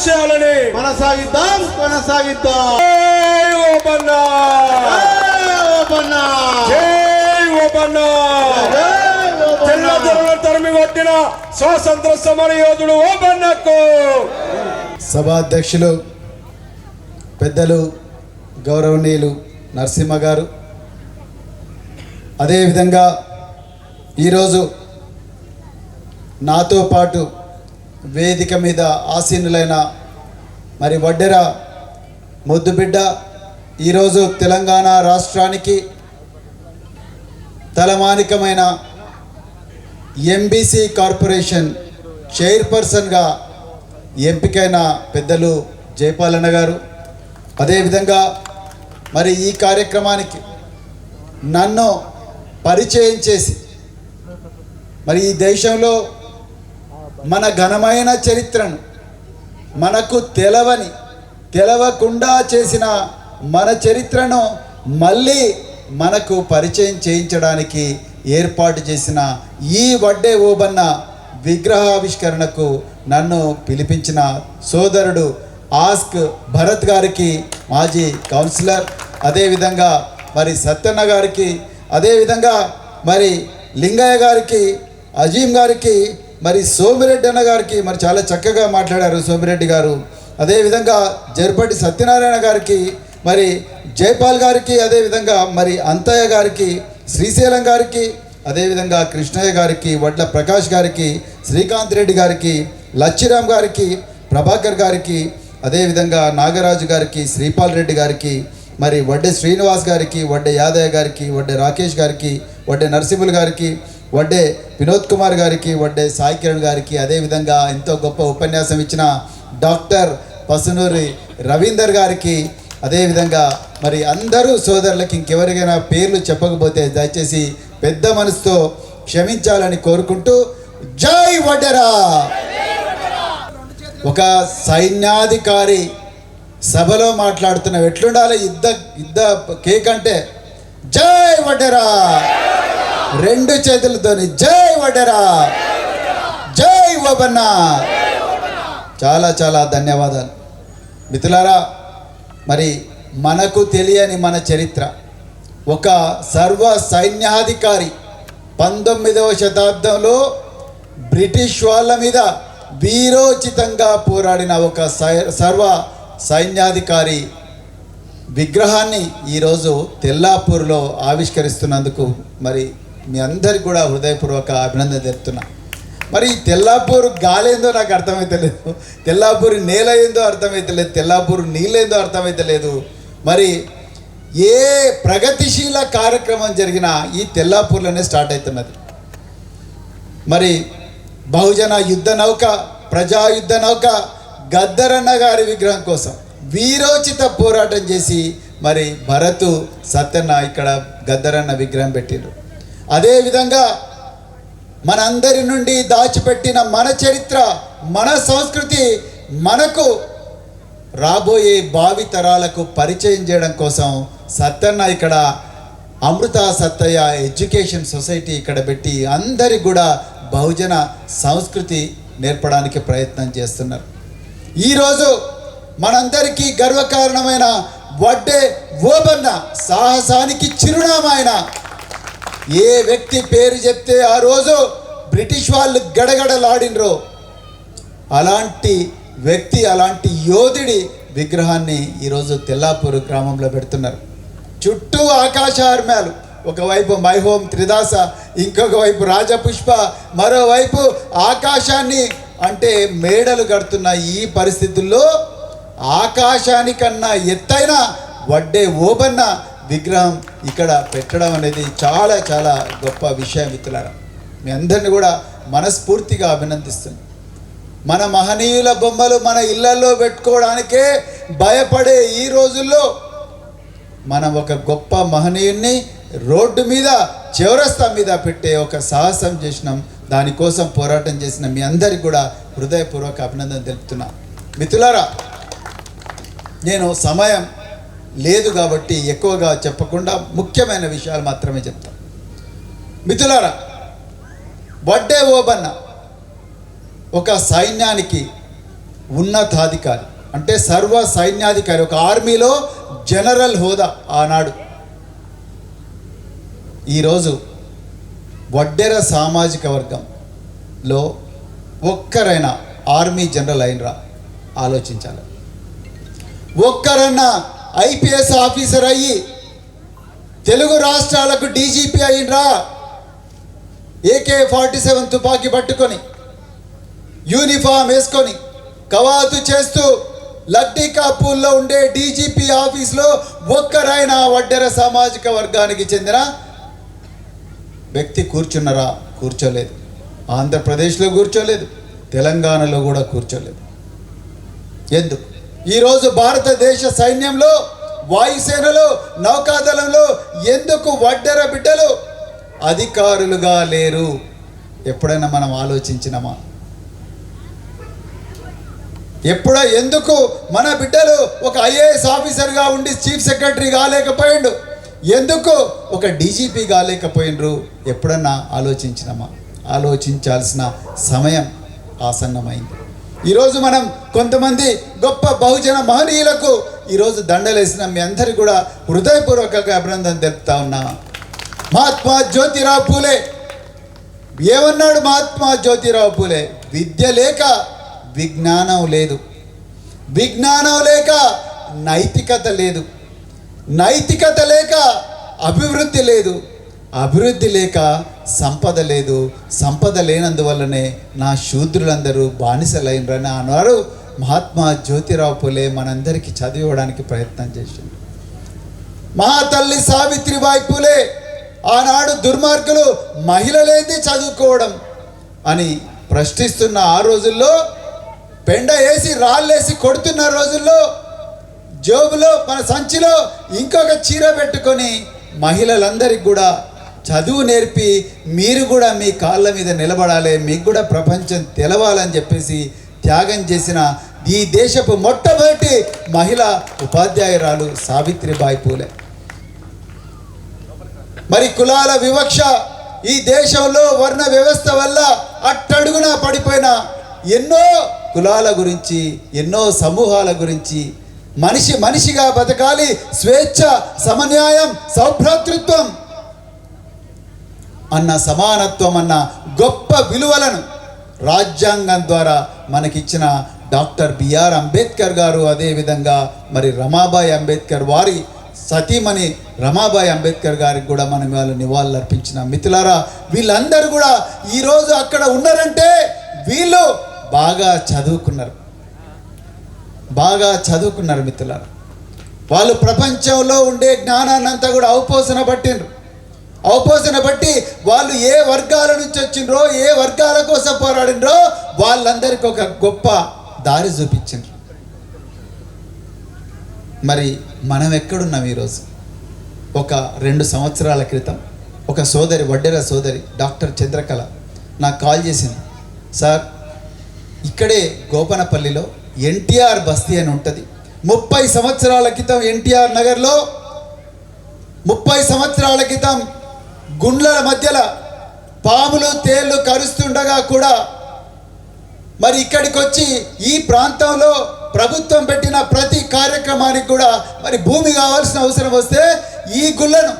ఆశయాలని కొనసాగిద్దాం కొనసాగిద్దాం. జై ఓబన్న! జై ఓబన్న! జై ఓబన్న! జై ఓబన్న! తెల్లదొరల తరిమి కొట్టిన స్వాతంత్ర సమర యోధుడు ఓబన్నకు! సభాధ్యక్షులు పెద్దలు గౌరవనీయులు నరసింహ గారు అదేవిధంగా ఈరోజు నాతో పాటు వేదిక మీద ఆసీనులైన మరి వడ్డెర ముద్దుబిడ్డ ఈరోజు తెలంగాణ రాష్ట్రానికి తలమానికమైన ఎంబీసీ కార్పొరేషన్ చైర్పర్సన్గా ఎంపికైన పెద్దలు జయపాలన్న గారు. అదేవిధంగా మరి ఈ కార్యక్రమానికి నన్ను పరిచయం చేసి మరి ఈ దేశంలో మన ఘనమైన చరిత్రను మనకు తెలవని తెలవకుండా చేసిన మన చరిత్రను మళ్ళీ మనకు పరిచయం చేయించడానికి ఏర్పాటు చేసిన ఈ వడ్డే ఓబన్న విగ్రహావిష్కరణకు నన్ను పిలిపించిన సోదరుడు ఆస్క్ భరత్ గారికి మాజీ కౌన్సిలర్ అదేవిధంగా మరి సత్యన్న గారికి అదేవిధంగా మరి లింగయ్య గారికి అజీం గారికి మరి సోమిరెడ్డి అన్న గారికి మరి చాలా చక్కగా మాట్లాడారు సోమిరెడ్డి గారు. అదేవిధంగా జర్పటి సత్యనారాయణ గారికి మరి జైపాల్ గారికి అదేవిధంగా మరి అంతయ్య గారికి శ్రీశైలం గారికి అదేవిధంగా కృష్ణయ్య గారికి వడ్ల ప్రకాష్ గారికి శ్రీకాంత్ రెడ్డి గారికి లచ్చిరామ్ గారికి ప్రభాకర్ గారికి అదేవిధంగా నాగరాజు గారికి శ్రీపాల్ రెడ్డి గారికి మరి వడ్డే శ్రీనివాస్ గారికి వడ్డే యాదయ్య గారికి వడ్డే రాకేష్ గారికి వడ్డే నరసింహులు గారికి వడ్డే వినోద్ కుమార్ గారికి వడ్డే సాయి కిరణ్ గారికి అదేవిధంగా ఎంతో గొప్ప ఉపన్యాసం ఇచ్చిన డాక్టర్ పసునూరి రవీందర్ గారికి అదేవిధంగా మరి అందరూ సోదరులకి ఇంకెవరికైనా పేర్లు చెప్పకపోతే దయచేసి పెద్ద మనసుతో క్షమించాలని కోరుకుంటూ జై వడ్డెరా! ఒక సైన్యాధికారి సభలో మాట్లాడుతున్న ఎట్లుండాలి యుద్ధ యుద్ధ కేక్ అంటే జై వడ్డెరా! రెండు చేతులతోని జై వడరా జై వబన్న. చాలా చాలా ధన్యవాదాలు. మిత్రులారా మరి మనకు తెలియని మన చరిత్ర. ఒక సర్వ సైన్యాధికారి పంతొమ్మిదవ శతాబ్దంలో బ్రిటిష్ వాళ్ళ మీద వీరోచితంగా పోరాడిన ఒక సై- సర్వ సైన్యాధికారి విగ్రహాన్ని ఈరోజు తెల్లాపూర్లో ఆవిష్కరిస్తున్నందుకు మరి మీ అందరికి కూడా హృదయపూర్వక అభినందన తెలుపుతున్నా. మరి తెల్లాపూర్ గాలేందో నాకు అర్థమైతలేదు. తెల్లాపూర్ నేల ఏందో అర్థమైతలేదు. తెల్లాపూర్ నీళ్ళేందో అర్థమైతలేదు. మరి ఏ ప్రగతిశీల కార్యక్రమం జరిగినా ఈ తెల్లాపూర్లోనే స్టార్ట్ అవుతున్నది. మరి బహుజన యుద్ధ నౌక ప్రజా యుద్ధ నౌక గద్దరన్న గారి విగ్రహం కోసం వీరోచిత పోరాటం చేసి మరి భరతు సత్యన్న ఇక్కడ గద్దరన్న విగ్రహం పెట్టిండ్రు. అదేవిధంగా మనందరి నుండి దాచిపెట్టిన మన చరిత్ర మన సంస్కృతి మనకు రాబోయే భావి తరాలకు పరిచయం చేయడం కోసం సత్తన్న ఇక్కడ అమృత సత్తయ్య ఎడ్యుకేషన్ సొసైటీ ఇక్కడ పెట్టి అందరికి కూడా బహుజన సంస్కృతి నేర్పడానికి ప్రయత్నం చేస్తున్నారు. ఈరోజు మనందరికీ గర్వకారణమైన వడ్డే ఓబన్న సాహసానికి చిరునామాయన ఏ వ్యక్తి పేరు చెప్తే ఆ రోజు బ్రిటిష్ వాళ్ళు గడగడలాడినరో. అలాంటి వ్యక్తి అలాంటి యోధుడి విగ్రహాన్ని ఈరోజు తెల్లాపూర్ గ్రామంలో పెడుతున్నారు. చుట్టూ ఆకాశార్మ్యాలు ఒకవైపు మైహోం త్రిదాస ఇంకొక వైపు రాజపుష్ప మరోవైపు ఆకాశాన్ని అంటే మేడలు కడుతున్న ఈ పరిస్థితుల్లో ఆకాశానికన్నా ఎత్తైన వడ్డే ఓబన్న విగ్రహం ఇక్కడ పెట్టడం అనేది చాలా చాలా గొప్ప విషయం మిత్రులారా. మీ అందరిని కూడా మనస్ఫూర్తిగా అభినందిస్తుంది మన మహనీయుల బొమ్మలు మన ఇళ్ళలో పెట్టుకోవడానికే భయపడే ఈ రోజుల్లో మనం ఒక గొప్ప మహనీయుణ్ణి రోడ్డు మీద చివరస్తా మీద పెట్టే ఒక సాహసం చేసినాం. దానికోసం పోరాటం చేసిన మీ అందరికి కూడా హృదయపూర్వక అభినందన తెలుపుతున్నా. మిత్రులారా నేను సమయం లేదు కాబట్టి ఎక్కువగా చెప్పకుండా ముఖ్యమైన విషయాలు మాత్రమే చెప్తాం. మిథులారా వడ్డే ఓబన్న ఒక సైన్యానికి ఉన్నతాధికారి అంటే సర్వ సైన్యాధికారి ఒక ఆర్మీలో జనరల్ హోదా ఆనాడు. ఈరోజు వడ్డెర సామాజిక వర్గంలో ఒక్కరైనా ఆర్మీ జనరల్ అయినరా? ఆలోచించాలి. ఒక్కరన్నా ఐపీఎస్ ఆఫీసర్ అయ్యి తెలుగు రాష్ట్రాలకు డీజీపీ అయినరా? ఏకే ఫార్టీ సెవెన్ తుపాకీ పట్టుకొని యూనిఫామ్ వేసుకొని కవాతు చేస్తూ లడ్డీ కాపూల్లో ఉండే డీజీపీ ఆఫీస్లో ఒక్కరైన వడ్డెర సామాజిక వర్గానికి చెందిన వ్యక్తి కూర్చున్నరా? కూర్చోలేదు. ఆంధ్రప్రదేశ్లో కూర్చోలేదు. తెలంగాణలో కూడా కూర్చోలేదు. ఎందుకు? ఈరోజు భారతదేశ సైన్యంలో వాయుసేనలో నౌకాదళంలో ఎందుకు వడ్డెర బిడ్డలు? అధికారులుగా లేరు. ఎప్పుడైనా మనం ఆలోచించినమా? ఎప్పుడో ఎందుకు మన బిడ్డలు ఒక ఐఏఎస్ ఆఫీసర్గా ఉండి చీఫ్ సెక్రటరీ కాలేకపోయిండు? ఎందుకు ఒక డీజీపీ కాలేకపోయినరు ఎప్పుడన్నా ఆలోచించినమా? ఆలోచించాల్సిన సమయం ఆసన్నమైంది. ఈరోజు మనం కొంతమంది గొప్ప బహుజన మహనీయులకు ఈరోజు దండలేసిన మీ అందరికీ కూడా హృదయపూర్వకంగా అభినందన తెలుపుతా ఉన్నా. మహాత్మా జ్యోతిరావు పూలే ఏమన్నాడు మహాత్మా జ్యోతిరావు పూలే? విద్య లేక విజ్ఞానం లేదు. విజ్ఞానం లేక నైతికత లేదు. నైతికత లేక అభివృద్ధి లేదు. అభివృద్ధి లేక సంపద లేదు సంపద లేనందువల్లనే నా శూద్రులందరూ బానిసలైనరని అన్నారు. మహాత్మా జ్యోతిరావు పులే మనందరికీ చదివివ్వడానికి ప్రయత్నం చేసింది మా తల్లి సావిత్రిబాయి పులే ఆనాడు దుర్మార్గులు మహిళలేంది చదువుకోవడం అని ప్రశ్నిస్తున్న ఆ రోజుల్లో పెండ వేసి రాళ్ళేసి కొడుతున్న రోజుల్లో జోబులో మన సంచిలో ఇంకొక చీర పెట్టుకొని మహిళలందరికీ కూడా చదువు నేర్పి మీరు కూడా మీ కాళ్ళ మీద నిలబడాలి మీకు కూడా ప్రపంచం తెలవాలని చెప్పేసి త్యాగం చేసిన ఈ దేశపు మొట్టమొదటి మహిళ ఉపాధ్యాయురాలు సావిత్రిబాయి పూలే. మరి కులాల వివక్ష ఈ దేశంలో వర్ణ వ్యవస్థ వల్ల అట్టడుగున పడిపోయిన ఎన్నో కులాల గురించి ఎన్నో సమూహాల గురించి మనిషి మనిషిగా బతకాలి స్వేచ్ఛ సమన్యాయం సౌభ్రాతృత్వం అన్న సమానత్వం అన్న గొప్ప విలువలను రాజ్యాంగం ద్వారా మనకిచ్చిన డాక్టర్ బిఆర్ అంబేద్కర్ గారు అదేవిధంగా మరి రమాబాయి అంబేద్కర్ వారి సతీమణి రమాబాయి అంబేద్కర్ గారికి కూడా మనం వాళ్ళు నివాళులు అర్పించిన మిత్రులారా వీళ్ళందరూ కూడా ఈరోజు అక్కడ ఉన్నారంటే వీళ్ళు బాగా చదువుకున్నారు. బాగా చదువుకున్నారు మిత్రులారా. వాళ్ళు ప్రపంచంలో ఉండే జ్ఞానాన్ని అంతా కూడా అవపోసన పట్టిండ్రు. అవపోసన బట్టి వాళ్ళు ఏ వర్గాల నుంచి వచ్చిండ్రో ఏ వర్గాల కోసం పోరాడినరో వాళ్ళందరికీ ఒక గొప్ప దారి చూపించిండ్రు. మరి మనం ఎక్కడున్నాం ఈరోజు? ఒక రెండు సంవత్సరాల క్రితం ఒక సోదరి వడ్డెర సోదరి డాక్టర్ చంద్రకళ నాకు కాల్ చేసింది. సార్ ఇక్కడే గోపనపల్లిలో ఎన్టీఆర్ బస్తీ అని ఉంటుంది. ముప్పై సంవత్సరాల క్రితం ఎన్టీఆర్ నగర్లో ముప్పై సంవత్సరాల క్రితం గుండ్ల మధ్యలో పాములు తేళ్ళు కరుస్తుండగా కూడా మరి ఇక్కడికి వచ్చి ఈ ప్రాంతంలో ప్రభుత్వం పెట్టిన ప్రతి కార్యక్రమానికి కూడా మరి భూమి కావాల్సిన అవసరం వస్తే ఈ గుళ్ళను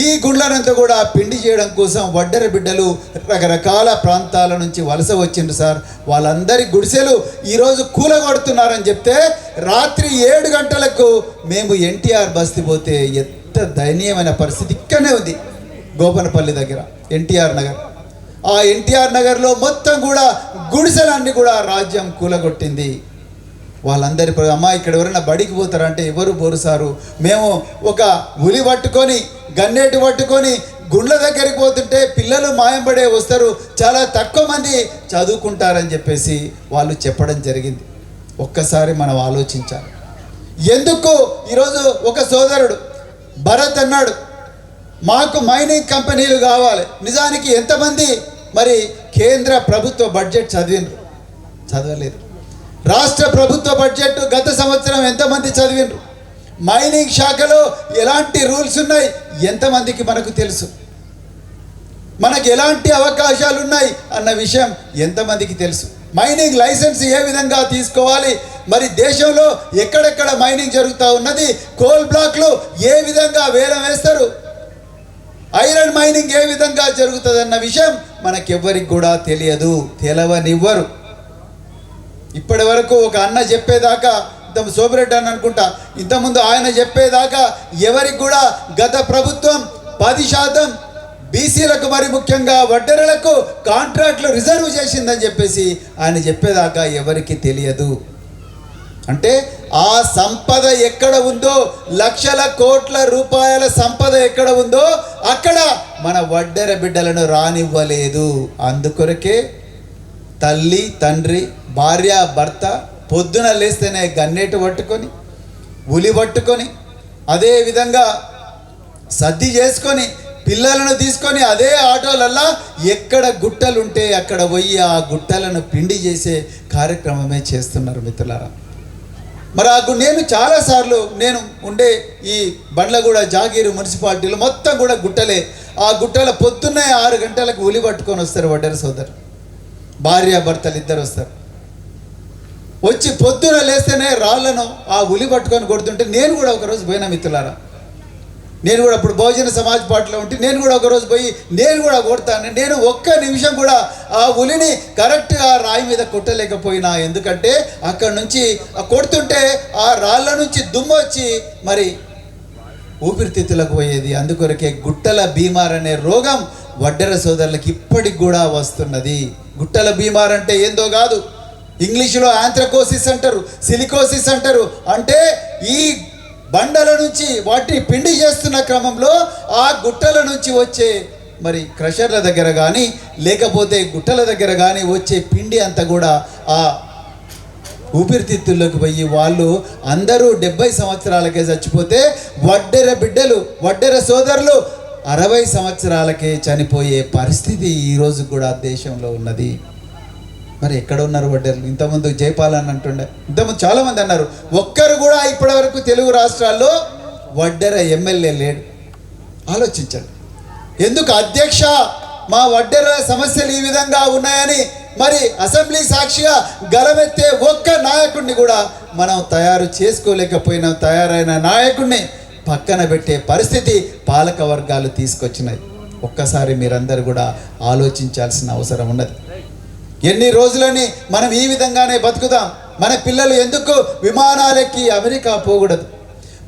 ఈ గుండ్లనంతా కూడా పిండి చేయడం కోసం వడ్డెర బిడ్డలు రకరకాల ప్రాంతాల నుంచి వలస వచ్చిండ్రు సార్. వాళ్ళందరి గుడిసెలు ఈరోజు కూలగొడుతున్నారని చెప్తే రాత్రి ఏడు గంటలకు మేము ఎన్టీఆర్ బస్తీ పోతే ఎంత దయనీయమైన పరిస్థితి ఇక్కడనే ఉంది. గోపనపల్లి దగ్గర ఎన్టీఆర్ నగర్. ఆ ఎన్టీఆర్ నగర్లో మొత్తం కూడా గుడిసెలన్నీ కూడా రాజ్యం కూలగొట్టింది. వాళ్ళందరి ప్ర- అమ్మా ఇక్కడ ఎవరైనా బడికి పోతారంటే ఎవరు బోరుసారు మేము ఒక ఉలి పట్టుకొని గన్నేటి పట్టుకొని గుండ్ల దగ్గరికి పోతుంటే పిల్లలు మాయంపడే వస్తారు. చాలా తక్కువ మంది చదువుకుంటారని చెప్పేసి వాళ్ళు చెప్పడం జరిగింది. ఒక్కసారి మనం ఆలోచించాలి. ఎందుకు? ఈరోజు ఒక సోదరుడు భరత్ అన్నాడు మాకు మైనింగ్ కంపెనీలు కావాలి. నిజానికి ఎంతమంది? మరి కేంద్ర ప్రభుత్వ బడ్జెట్ చదివినరు చదవలేదు. రాష్ట్ర ప్రభుత్వ బడ్జెట్ గత సంవత్సరం ఎంతమంది చదివినరు మైనింగ్ శాఖలో ఎలాంటి రూల్స్ ఉన్నాయి? ఎంతమందికి మనకు తెలుసు? మనకు ఎలాంటి అవకాశాలు ఉన్నాయి అన్న విషయం ఎంతమందికి తెలుసు? మైనింగ్ లైసెన్స్ ఏ విధంగా తీసుకోవాలి? మరి దేశంలో ఎక్కడెక్కడ మైనింగ్ జరుగుతూ ఉన్నది? కోల్ బ్లాక్లు ఏ విధంగా వేలం వేస్తారు? ఐరన్ మైనింగ్ ఏ విధంగా జరుగుతుంది అన్న విషయం మనకెవ్వరికి కూడా తెలియదు తెలవనివ్వరు. ఇప్పటి వరకు ఒక అన్న చెప్పేదాకా ఇంత సోమిరెడ్డి అని అనుకుంటా ఇంతకుముందు ఆయన చెప్పేదాకా ఎవరికి కూడా గత ప్రభుత్వం పది శాతం బీసీలకు మరి ముఖ్యంగా వడ్డెరలకు కాంట్రాక్ట్లు రిజర్వ్ చేసిందని చెప్పేసి ఆయన చెప్పేదాకా ఎవరికి తెలియదు. అంటే ఆ సంపద ఎక్కడ ఉందో లక్షల కోట్ల రూపాయల సంపద ఎక్కడ ఉందో అక్కడ మన వడ్డెర బిడ్డలను రానివ్వలేదు. అందుకొరకే తల్లి తండ్రి భార్య భర్త పొద్దున లేస్తేనే గన్నేటు పట్టుకొని ఉలి పట్టుకొని అదే విధంగా సర్ది చేసుకొని పిల్లలను తీసుకొని అదే ఆటోలల్లా ఎక్కడ గుట్టలుంటే అక్కడ పోయి ఆ గుట్టలను పిండి చేసే కార్యక్రమమే చేస్తున్నారు మిత్రులారా. మరి ఆ నేను చాలాసార్లు నేను ఉండే ఈ బండ్లగూడ జాగీరు మున్సిపాలిటీలో మొత్తం కూడా గుట్టలే. ఆ గుట్టల పొద్దున్నే ఆరు గంటలకు ఉలి పట్టుకొని వస్తారు వడ్డర సోదరు. భార్య భర్తలు ఇద్దరు వస్తారు. వచ్చి పొద్దున లేస్తేనే రాళ్ళను ఆ ఉలి పట్టుకొని కొడుతుంటే నేను కూడా ఒకరోజు పోయినా మిత్రులారా. నేను కూడా అప్పుడు బహుజన సమాజ్ పార్టీలో ఉంటే నేను కూడా ఒకరోజు పోయి నేను కూడా కొడతాను. నేను ఒక్క నిమిషం కూడా ఆ ఉలిని కరెక్ట్గా రాయి మీద కొట్టలేకపోయినా. ఎందుకంటే అక్కడ నుంచి కొడుతుంటే ఆ రాళ్ళ నుంచి దుమ్ము వచ్చి మరి ఊపిరితిత్తులకు పోయేది. అందుకొరకే గుట్టల బీమార్ అనే రోగం వడ్డెర సోదరులకు ఇప్పటికి కూడా వస్తున్నది. గుట్టల బీమార్ అంటే ఏందో కాదు. ఇంగ్లీషులో ఆంథ్రకోసిస్ అంటారు సిలికోసిస్ అంటారు. అంటే ఈ బండల నుంచి వాటిని పిండి చేస్తున్న క్రమంలో ఆ గుట్టల నుంచి వచ్చే మరి క్రషర్ల దగ్గర కానీ లేకపోతే గుట్టల దగ్గర కానీ వచ్చే పిండి అంతా కూడా ఆ ఊపిరితిత్తుల్లోకి పోయి వాళ్ళు అందరూ డెబ్బై సంవత్సరాలకే చచ్చిపోతే వడ్డెర బిడ్డలు వడ్డెర సోదరులు అరవై సంవత్సరాలకే చనిపోయే పరిస్థితి ఈరోజు కూడా దేశంలో ఉన్నది. మరి ఎక్కడ ఉన్నారు వడ్డర్లు? ఇంతకుముందు జైపాల్ అని అంటుండే. ఇంతకుముందు చాలామంది అన్నారు ఒక్కరు కూడా ఇప్పటివరకు తెలుగు రాష్ట్రాల్లో వడ్డెర ఎమ్మెల్యే లేడు. ఆలోచించండి. ఎందుకు అధ్యక్ష మా వడ్డెర సమస్యలు ఈ విధంగా ఉన్నాయని మరి అసెంబ్లీ సాక్షిగా గలమెత్తే ఒక్క నాయకుడిని కూడా మనం తయారు చేసుకోలేకపోయిన తయారైన నాయకుడిని పక్కన పెట్టే పరిస్థితి పాలక వర్గాలు తీసుకొచ్చినాయి. ఒక్కసారి మీరందరూ కూడా ఆలోచించాల్సిన అవసరం ఉన్నది. ఎన్ని రోజులని మనం ఈ విధంగానే బతుకుదాం? మన పిల్లలు ఎందుకు విమానాలెక్కి అమెరికా పోకూడదు?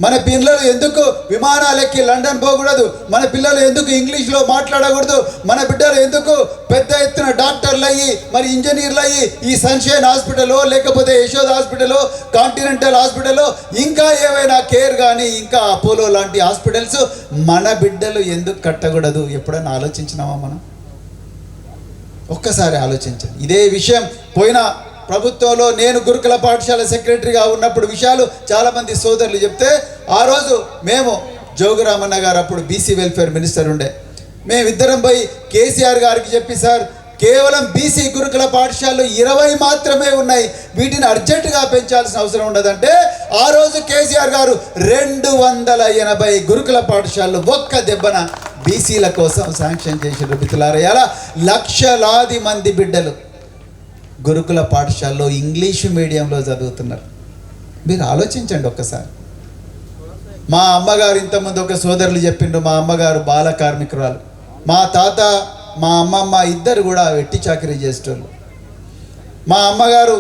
మన పిల్లలు ఎందుకు విమానాలెక్కి లండన్ పోకూడదు? మన పిల్లలు ఎందుకు ఇంగ్లీష్లో మాట్లాడకూడదు? మన బిడ్డలు ఎందుకు పెద్ద ఎత్తున డాక్టర్లు అయ్యి మరి ఇంజనీర్లు అయ్యి ఈ సన్షైన్ హాస్పిటల్లో లేకపోతే యశోద్ హాస్పిటల్లో కాంటినెంటల్ హాస్పిటల్లో ఇంకా ఏవైనా కేర్ కానీ ఇంకా అపోలో లాంటి హాస్పిటల్స్ మన బిడ్డలు ఎందుకు కట్టకూడదు? ఎప్పుడైనా ఆలోచించినామా మనం? ఒక్కసారి ఆలోచించండి. ఇదే విషయం పోయిన ప్రభుత్వంలో నేను గురుకుల పాఠశాల సెక్రటరీగా ఉన్నప్పుడు విషయాలు చాలామంది సోదరులు చెప్తే ఆ రోజు మేము జోగురామన్న గారు అప్పుడు బీసీ వెల్ఫేర్ మినిస్టర్ ఉండే. మేమిద్దరం పోయి కేసీఆర్ గారికి చెప్పి సార్ కేవలం బీసీ గురుకుల పాఠశాలలు ఇరవై మాత్రమే ఉన్నాయి. వీటిని అర్జెంటుగా పెంచాల్సిన అవసరం ఉండదంటే ఆ రోజు కేసీఆర్ గారు రెండు వందల ఎనభై గురుకుల పాఠశాలలు ఒక్క దెబ్బన బీసీల కోసం శాంక్షన్ చేసిన మిత్రులారయ్యాల లక్షలాది మంది బిడ్డలు గురుకుల పాఠశాలలో ఇంగ్లీషు మీడియంలో చదువుతున్నారు. మీరు ఆలోచించండి ఒక్కసారి. మా అమ్మగారు ఇంతకుముందు ఒక సోదరులు చెప్పిండ్రు మా అమ్మగారు బాల కార్మికురాలు. మా తాత మా అమ్మమ్మ ఇద్దరు కూడా వెట్టి చాకరీ చేసేటోళ్ళు మా అమ్మగారు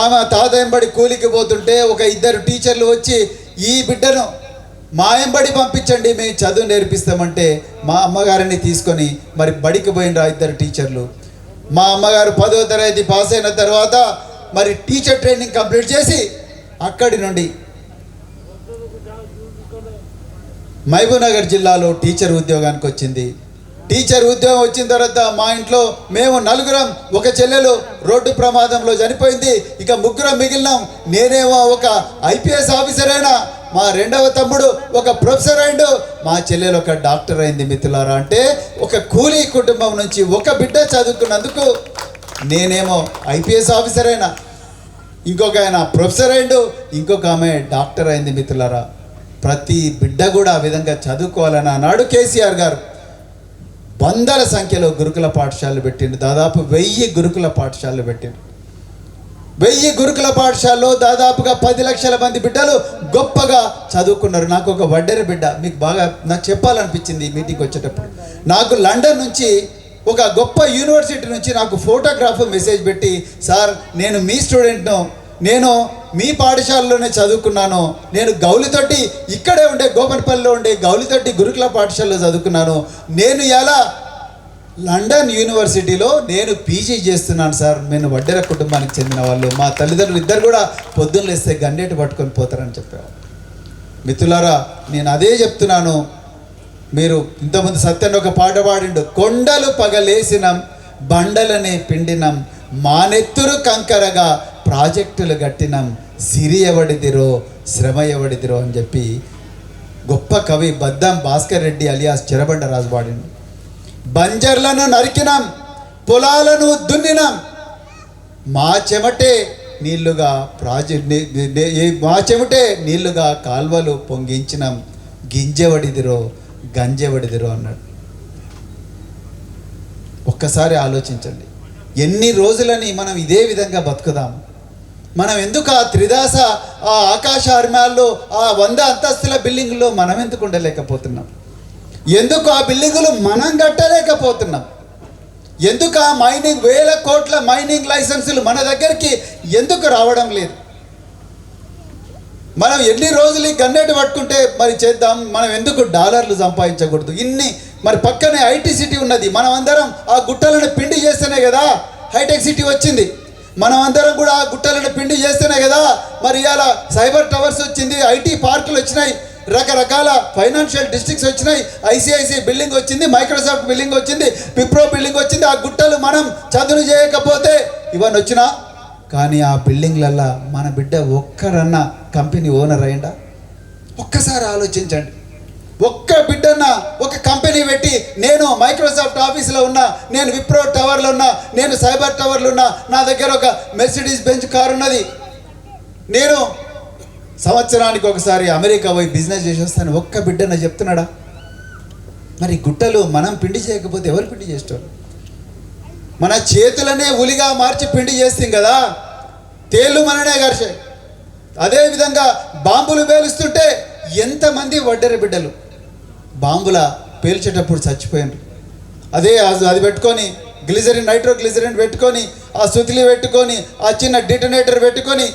ఆమె తాత ఎంబడి కూలికి పోతుంటే ఒక ఇద్దరు టీచర్లు వచ్చి ఈ బిడ్డను మా ఎంబడి పంపించండి మేము చదువు నేర్పిస్తామంటే మా అమ్మగారిని తీసుకొని మరి బడికి పోయినరా ఇద్దరు టీచర్లు. మా అమ్మగారు పదో తరగతి పాస్ అయిన తర్వాత మరి టీచర్ ట్రైనింగ్ కంప్లీట్ చేసి అక్కడి నుండి మహబూబ్నగర్ జిల్లాలో టీచర్ ఉద్యోగానికి వచ్చింది. టీచర్ ఉద్యోగం వచ్చిన తర్వాత మా ఇంట్లో మేము నలుగురం ఒక చెల్లెలు రోడ్డు ప్రమాదంలో చనిపోయింది. ఇక ముగ్గురం మిగిలినాం. నేనేమో ఒక ఐపీఎస్ ఆఫీసర్ అయినా. మా రెండవ తమ్ముడు ఒక ప్రొఫెసర్ అయిండు. మా చెల్లెలు ఒక డాక్టర్ అయింది మిత్రులారా. అంటే ఒక కూలీ కుటుంబం నుంచి ఒక బిడ్డ చదువుకున్నందుకు నేనేమో ఐపీఎస్ ఆఫీసర్ అయినా ఇంకొక ఆయన ప్రొఫెసర్ అయిండు ఇంకొక ఆమె డాక్టర్ అయింది మిత్రులారా. ప్రతి బిడ్డ కూడా ఆ విధంగా చదువుకోవాలని అన్నాడు కేసీఆర్ గారు. వందల సంఖ్యలో గురుకుల పాఠశాలలు పెట్టిండు. దాదాపు వెయ్యి గురుకుల పాఠశాలలు పెట్టిండు. వెయ్యి గురుకుల పాఠశాలలో దాదాపుగా పది లక్షల మంది బిడ్డలు గొప్పగా చదువుకున్నారు. నాకు ఒక వడ్డెర బిడ్డ మీకు బాగా నాకు చెప్పాలనిపించింది ఈ మీటింగ్ వచ్చేటప్పుడు. నాకు లండన్ నుంచి ఒక గొప్ప యూనివర్సిటీ నుంచి నాకు ఫోటోగ్రాఫ్ మెసేజ్ పెట్టి సార్ నేను మీ స్టూడెంట్ను నేను మీ పాఠశాలలోనే చదువుకున్నాను. నేను గౌలితోటి ఇక్కడే ఉండే గోపనపల్లిలో ఉండే గౌలితోటి గురుకుల పాఠశాలలో చదువుకున్నాను. నేను ఎలా లండన్ యూనివర్సిటీలో నేను పీజీ చేస్తున్నాను సార్. నేను వడ్డెర కుటుంబానికి చెందిన వాళ్ళు. మా తల్లిదండ్రులు ఇద్దరు కూడా పొద్దున్న లేస్తే గండేటి పట్టుకొని పోతారని చెప్పేవాళ్ళు. మిత్రులారా నేను అదే చెప్తున్నాను. మీరు ఇంతకుముందు సత్యన్ ఒక పాట పాడిండు. కొండలు పగలేసినం బండలనే పిండినం మానెత్తురు కంకరగా ప్రాజెక్టులు కట్టినం. సిరి ఎవడిదిరో శ్రమ ఎవడిదిరో అని చెప్పి గొప్ప కవి బద్దం భాస్కర్ రెడ్డి అలియాస్ చెరబండ రాజు పాడిండు. బంజర్లను నరికినాం పొలాలను దున్నినాం. మా చెమటే నీళ్ళుగా ప్రాజె మా చెమటే నీళ్ళుగా కాల్వలు పొంగించినాం. గింజెవడిదిరో గంజెవడిదిరో అన్నాడు. ఒక్కసారి ఆలోచించండి. ఎన్ని రోజులని మనం ఇదే విధంగా బతుకుదాం? మనం ఎందుకు ఆ త్రిదాస ఆ ఆకాశ అర్మాల్లో ఆ వంద అంతస్తుల బిల్డింగ్లో మనం ఎందుకు ఉండలేకపోతున్నాం? ఎందుకు ఆ బిల్డింగులు మనం కట్టలేకపోతున్నాం? ఎందుకు ఆ మైనింగ్ వేల కోట్ల మైనింగ్ లైసెన్సులు మన దగ్గరికి ఎందుకు రావడం లేదు? మనం ఎన్ని రోజులు ఈ గన్నెట్ పట్టుకుంటే మరి చేద్దాం మనం ఎందుకు డాలర్లు సంపాదించకూడదు? ఇన్ని మరి పక్కనే ఐటీ సిటీ ఉన్నది మనం అందరం ఆ గుట్టలను పిండి చేస్తేనే కదా హైటెక్ సిటీ వచ్చింది. మనం అందరం కూడా ఆ గుట్టలను పిండి చేస్తేనే కదా మరి ఇవాళ సైబర్ టవర్స్ వచ్చింది ఐటీ పార్కులు వచ్చినాయి రకరకాల ఫైనాన్షియల్ డిస్ట్రిక్ట్స్ వచ్చినాయి. ఐసిఐసి బిల్డింగ్ వచ్చింది మైక్రోసాఫ్ట్ బిల్డింగ్ వచ్చింది విప్రో బిల్డింగ్ వచ్చింది. ఆ గుట్టలు మనం చదువు చేయకపోతే ఇవన్నీ వచ్చినా? కానీ ఆ బిల్డింగ్లల్లా మన బిడ్డ ఒక్కరన్నా కంపెనీ ఓనర్ అయ్యండా? ఒక్కసారి ఆలోచించండి. ఒక్క బిడ్డన్న ఒక కంపెనీ పెట్టి నేను మైక్రోసాఫ్ట్ ఆఫీస్లో ఉన్నా నేను విప్రో టవర్లో ఉన్నా నేను సైబర్ టవర్లో ఉన్నా నా దగ్గర ఒక మెర్సిడీస్ బెంచ్ కార్ ఉన్నది నేను సంవత్సరానికి ఒకసారి అమెరికా పోయి బిజినెస్ చేసేస్తాను ఒక్క బిడ్డన చెప్తున్నాడా? మరి గుట్టలు మనం పిండి చేయకపోతే ఎవరు పిండి చేసేవారు మన చేతులనే ఉలిగా మార్చి పిండి చేస్తాం కదా. తేళ్ళు మననే అదే అదేవిధంగా బాంబులు పేలుస్తుంటే ఎంతమంది వడ్డరి బిడ్డలు? బాంబుల పేల్చేటప్పుడు చచ్చిపోయారు అదే అది అది పెట్టుకొని గ్లిజరిన్ నైట్రో గ్లిజరిన్ పెట్టుకొని ఆ సుతిలి పెట్టుకొని ఆ చిన్న డిటనేటర్ పెట్టుకొని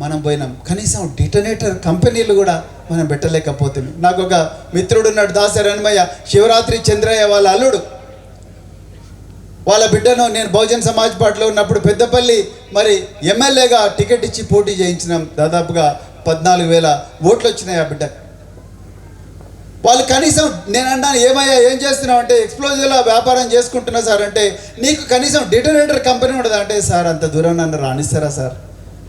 మనం పోయినాం. కనీసం డిటనేటర్ కంపెనీలు కూడా మనం పెట్టలేకపోతే నాకు ఒక మిత్రుడు ఉన్నాడు దాసరి హనుమయ్య శివరాత్రి చంద్రయ్య వాళ్ళ అల్లుడు. వాళ్ళ బిడ్డను నేను బహుజన్ సమాజ్ పార్టీలో ఉన్నప్పుడు పెద్దపల్లి మరి ఎమ్మెల్యేగా టికెట్ ఇచ్చి పోటీ చేయించినాం. దాదాపుగా పద్నాలుగు వేల ఓట్లు వచ్చినాయి ఆ బిడ్డ. వాళ్ళు కనీసం నేను అన్నాను ఏమయ్యా ఏం చేస్తున్నావు? అంటే ఎక్స్ప్లోజివ్లో వ్యాపారం చేసుకుంటున్నా సార్ అంటే నీకు కనీసం డిటనేటర్ కంపెనీ ఉండదా? అంటే సార్ అంత దూరం నన్ను రాణిస్తారా సార్?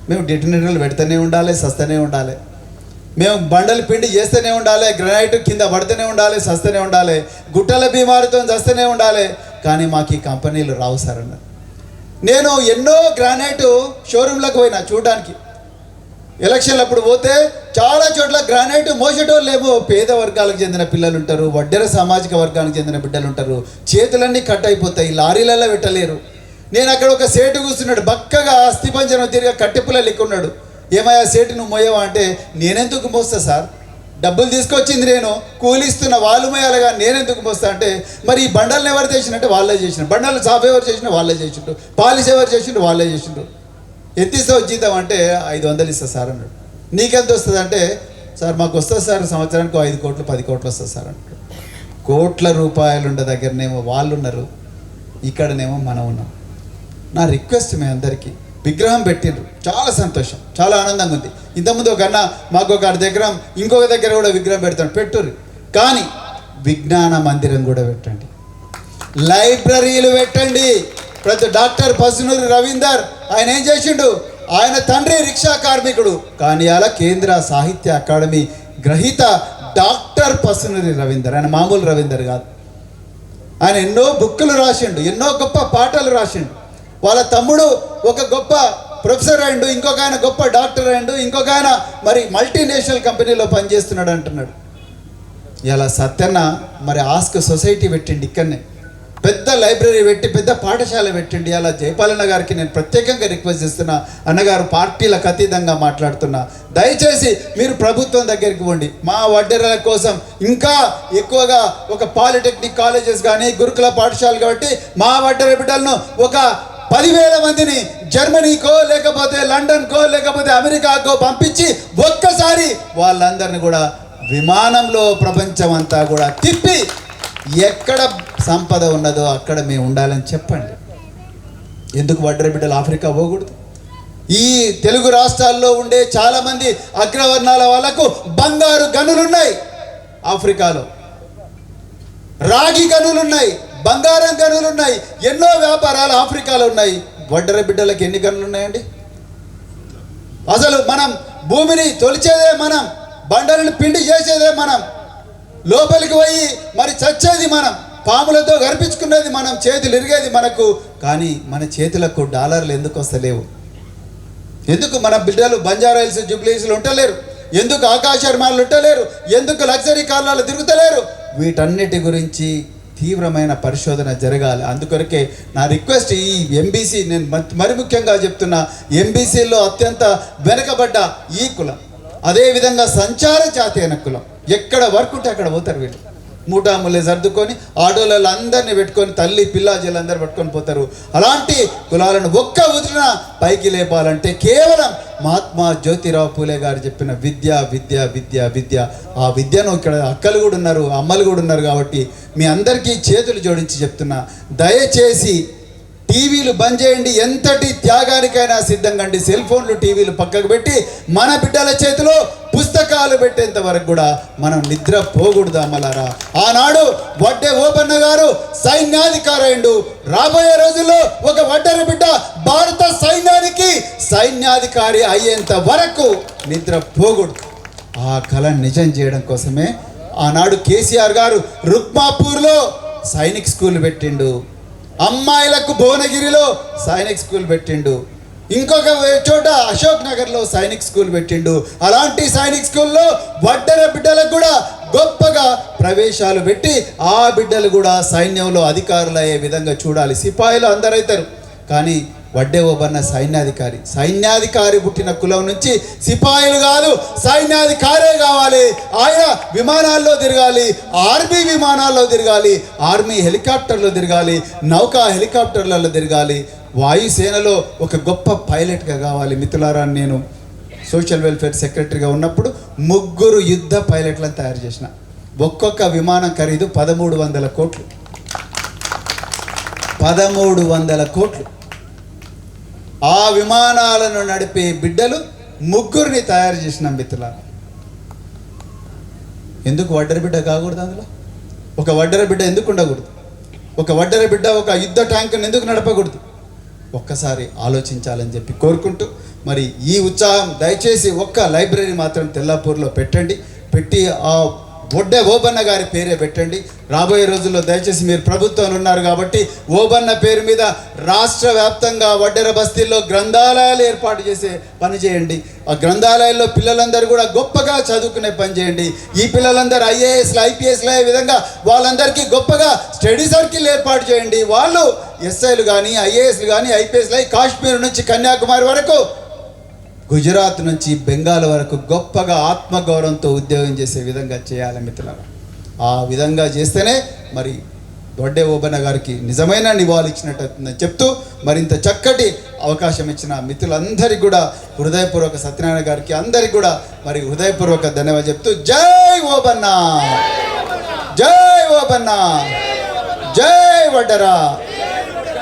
మేము డిటనేటర్లు పెడుతూనే ఉండాలి సస్తూనే ఉండాలి. మేము బండలు పిండి చేస్తూనే ఉండాలి గ్రనైట్ కింద పడుతూనే ఉండాలి సస్తూనే ఉండాలి గుట్టల బీమారితో చస్తూనే ఉండాలి. కానీ మాకు ఈ కంపెనీలు రావు సార్ అన్నారు నేను ఎన్నో గ్రానైట్ షోరూంలకు పోయినా చూడడానికి. ఎలక్షన్లు అప్పుడు పోతే చాలా చోట్ల గ్రానైట్ మోసేటోళ్ళు లేవు. పేద వర్గాలకు చెందిన పిల్లలు ఉంటారు వడ్డెర సామాజిక వర్గానికి చెందిన బిడ్డలు ఉంటారు. చేతులన్నీ కట్ అయిపోతాయి లారీలలో పెట్టలేరు. నేను అక్కడ ఒక సేటు కూర్చున్నాడు. బక్కగా అస్థిపంజనం తిరిగి కట్టెపుల లెక్కున్నాడు ఏమయ్యా సేటు నువ్వు మోయవా అంటే నేనెందుకు మోస్తా సార్? డబ్బులు తీసుకొచ్చింది నేను కూలిస్తున్న వాళ్ళు మోయాలిగా నేనెందుకు మోస్తా అంటే మరి ఈ బండల్ని ఎవరు చేసినట్టే వాళ్ళే చేసిన బండలు సాఫ్ ఎవరు చేసిన వాళ్ళే చేసిండ్రు. పాలిష్ ఎవరు చేసిండ్రు వాళ్ళే చేసిండ్రు. ఎంత ఇస్తావు జీతం అంటే ఐదు వందలు ఇస్తా సార్ అన్నాడు. నీకెంత వస్తుంది అంటే సార్ మాకు వస్తుంది సార్ సంవత్సరానికి ఐదు కోట్లు పది కోట్లు వస్తుంది సార్ అంటాడు కోట్ల రూపాయలు ఉండే దగ్గరనేమో వాళ్ళు ఉన్నారు ఇక్కడనేమో మనం ఉన్నాం. నా రిక్వెస్ట్ మీ అందరికీ. విగ్రహం పెట్టిండ్రు. చాలా సంతోషం. చాలా ఆనందంగా ఉంది. ఇంతకుముందు ఒక అన్న మాకు ఒక దగ్గర ఇంకొక దగ్గర కూడా విగ్రహం పెడతాడు. పెట్టుర్రి. కానీ విజ్ఞాన మందిరం కూడా పెట్టండి. లైబ్రరీలు పెట్టండి. ప్రతి డాక్టర్ పసునూరి రవీందర్ ఆయన ఏం చేసిండు? ఆయన తండ్రి రిక్షా కార్మికుడు. కానీ అలా కేంద్ర సాహిత్య అకాడమీ గ్రహీత డాక్టర్ పసునూరి రవీందర్. ఆయన మామూలు రవీందర్ కాదు. ఆయన ఎన్నో బుక్కులు రాసిండు. ఎన్నో గొప్ప పాటలు రాసిండు. వాళ్ళ తమ్ముడు ఒక గొప్ప ప్రొఫెసర్ అండు ఇంకొక ఆయన గొప్ప డాక్టర్ అండు ఇంకొక ఆయన మరి మల్టీనేషనల్ కంపెనీలో పనిచేస్తున్నాడు అంటున్నాడు. ఇలా సత్యన్న మరి ఆస్క్ సొసైటీ పెట్టిండి ఇక్కడనే. పెద్ద లైబ్రరీ పెట్టి పెద్ద పాఠశాల పెట్టిండి. అలా జయపాలన్న గారికి నేను ప్రత్యేకంగా రిక్వెస్ట్ చేస్తున్నా. అన్నగారు పార్టీలకు అతీతంగా మాట్లాడుతున్నా. దయచేసి మీరు ప్రభుత్వం దగ్గరికి పోండి. మా వడ్డెరల కోసం ఇంకా ఎక్కువగా ఒక పాలిటెక్నిక్ కాలేజెస్ కానీ గురుకుల పాఠశాలలు కాబట్టి మా వడ్డెర బిడ్డలను ఒక పదివేల మందిని జర్మనీకో లేకపోతే లండన్కో లేకపోతే అమెరికాకో పంపించి ఒక్కసారి వాళ్ళందరిని కూడా విమానంలో ప్రపంచం అంతా కూడా తిప్పి ఎక్కడ సంపద ఉన్నదో అక్కడ మేము ఉండాలని చెప్పండి. ఎందుకు వడ్డర బిడ్డలు ఆఫ్రికా పోకూడదు? ఈ తెలుగు రాష్ట్రాల్లో ఉండే చాలామంది అగ్రవర్ణాల వాళ్ళకు బంగారు గనులున్నాయి ఆఫ్రికాలో. రాగి గనులున్నాయి. బంగారం గనులున్నాయి ఎన్నో వ్యాపారాలు ఆఫ్రికాలో ఉన్నాయి. వడ్డర బిడ్డలకు ఎన్ని గనులు ఉన్నాయండి? అసలు మనం భూమిని తొలిచేదే మనం. బండలను పిండి చేసేదే మనం. లోపలికి పోయి మరి చచ్చేది మనం. పాములతో గర్పించుకునేది మనం. చేతులు ఇరిగేది మనకు. కానీ మన చేతులకు డాలర్లు ఎందుకు వస్తలేవు? ఎందుకు మన బిడ్డలు బంజారాయిల్స్ జుబ్లీస్లు ఉంటలేరు ఎందుకు ఆకాశర్మాలు ఉంటలేరు ఎందుకు లగ్జరీ కార్లలో తిరుగుతలేరు? వీటన్నిటి గురించి తీవ్రమైన పరిశోధన జరగాలి. అందుకొరకే నా రిక్వెస్ట్ ఈ ఎంబీసీ నేను మ- మరి ముఖ్యంగా చెప్తున్నా ఎంబీసీలో అత్యంత వెనకబడ్డ ఈ కులం. అదేవిధంగా సంచార జాతి కులం. ఎక్కడ వర్క్ ఉంటే అక్కడ పోతారు వీళ్ళు. మూటాములే సర్దుకొని ఆటోలలో అందరిని పెట్టుకొని తల్లి పిల్లాజీలు అందరు పట్టుకొని పోతారు. అలాంటి కులాలను ఒక్క ఉదిరిన పైకి లేపాలంటే కేవలం మహాత్మా జ్యోతిరావు పూలే గారు చెప్పిన విద్య విద్య విద్య విద్య. ఆ విద్యను ఇక్కడ అక్కలు కూడా ఉన్నారు అమ్మలు కూడా ఉన్నారు కాబట్టి మీ అందరికీ చేతులు జోడించి చెప్తున్నా. దయచేసి టీవీలు బంద్ చేయండి. ఎంతటి త్యాగానికైనా సిద్ధంగా అండి సెల్ ఫోన్లు టీవీలు పక్కకు పెట్టి మన బిడ్డల చేతిలో పుస్తకాలు పెట్టేంత వరకు కూడా మనం నిద్ర పోకూడదు అమ్మలారా ఆనాడు వడ్డే ఓపన్న గారు సైన్యాధికారైండు రాబోయే రోజుల్లో ఒక వడ్డర బిడ్డ భారత సైన్యానికి సైన్యాధికారి అయ్యేంత వరకు నిద్ర పోకూడదు. ఆ కళ నిజం చేయడం కోసమే ఆనాడు కేసీఆర్ గారు రుక్మాపూర్లో సైనిక్ స్కూల్ పెట్టిండు. అమ్మాయిలకు భువనగిరిలో సైనిక్ స్కూల్ పెట్టిండు. ఇంకొక చోట అశోక్ నగర్లో సైనిక్ స్కూల్ పెట్టిండు. అలాంటి సైనిక్ స్కూల్లో వడ్డర బిడ్డలకు కూడా గొప్పగా ప్రవేశాలు పెట్టి ఆ బిడ్డలు కూడా సైన్యంలో అధికారులు అయ్యే విధంగా చూడాలి. సిపాయిలు అందరైతారు కానీ వడ్డే ఓబన్న సైన్యాధికారి. సైన్యాధికారి పుట్టిన కులం నుంచి సిపాయిలు కాదు సైన్యాధికారే కావాలి. ఆయన విమానాల్లో తిరగాలి ఆర్మీ విమానాల్లో తిరగాలి ఆర్మీ హెలికాప్టర్లో తిరగాలి నౌకా హెలికాప్టర్లలో తిరగాలి. వాయుసేనలో ఒక గొప్ప పైలట్గా కావాలి మిత్రులారా నేను. సోషల్ వెల్ఫేర్ సెక్రటరీగా ఉన్నప్పుడు ముగ్గురు యుద్ధ పైలట్లను తయారు చేసిన. ఒక్కొక్క విమానం ఖరీదు పదమూడు వందల కోట్లు. పదమూడు వందల కోట్లు. ఆ విమానాలను నడిపే బిడ్డలు ముగ్గురిని తయారు చేసిన మిత్రుల. ఎందుకు వడ్డర బిడ్డ కాకూడదు అందులో? ఒక వడ్డర బిడ్డ ఎందుకు ఉండకూడదు? ఒక వడ్డర బిడ్డ ఒక యుద్ధ ట్యాంకును ఎందుకు నడపకూడదు? ఒక్కసారి ఆలోచించాలని చెప్పి కోరుకుంటూ మరి ఈ ఉత్సాహం దయచేసి ఒక్క లైబ్రరీ మాత్రం తెల్లాపూర్లో పెట్టండి. పెట్టి ఆ బొడ్డే ఓబన్న గారి పేరే పెట్టండి. రాబోయే రోజుల్లో దయచేసి మీరు ప్రభుత్వం ఉన్నారు కాబట్టి ఓబన్న పేరు మీద రాష్ట్ర వ్యాప్తంగా వడ్డెర బస్తీల్లో గ్రంథాలయాలు ఏర్పాటు చేసే పని చేయండి. ఆ గ్రంథాలయాల్లో పిల్లలందరూ కూడా గొప్పగా చదువుకునే పని చేయండి. ఈ పిల్లలందరూ ఐఏఎస్లు ఐపీఎస్లు అయ్యే విధంగా వాళ్ళందరికీ గొప్పగా స్టడీ సర్కిల్ ఏర్పాటు చేయండి. వాళ్ళు ఎస్ఐలు కానీ ఐఏఎస్లు కానీ ఐపీఎస్లు అయి కాశ్మీర్ నుంచి కన్యాకుమారి వరకు గుజరాత్ నుంచి బెంగాల్ వరకు గొప్పగా ఆత్మగౌరవంతో ఉద్యోగం చేసే విధంగా చేయాలి మిత్రులారా. ఆ విధంగా చేస్తేనే మరి దొడ్డే ఓబన్న గారికి నిజమైన నివాళి ఇచ్చినట్టు చెప్తూ మరింత చక్కటి అవకాశం ఇచ్చిన మిత్రులందరికీ కూడా హృదయపూర్వక సత్యనారాయణ గారికి అందరికీ కూడా మరి హృదయపూర్వక ధన్యవాదాలు చెప్తూ జై ఓబన్న! జై ఓబన్న! జై వడ్డరా!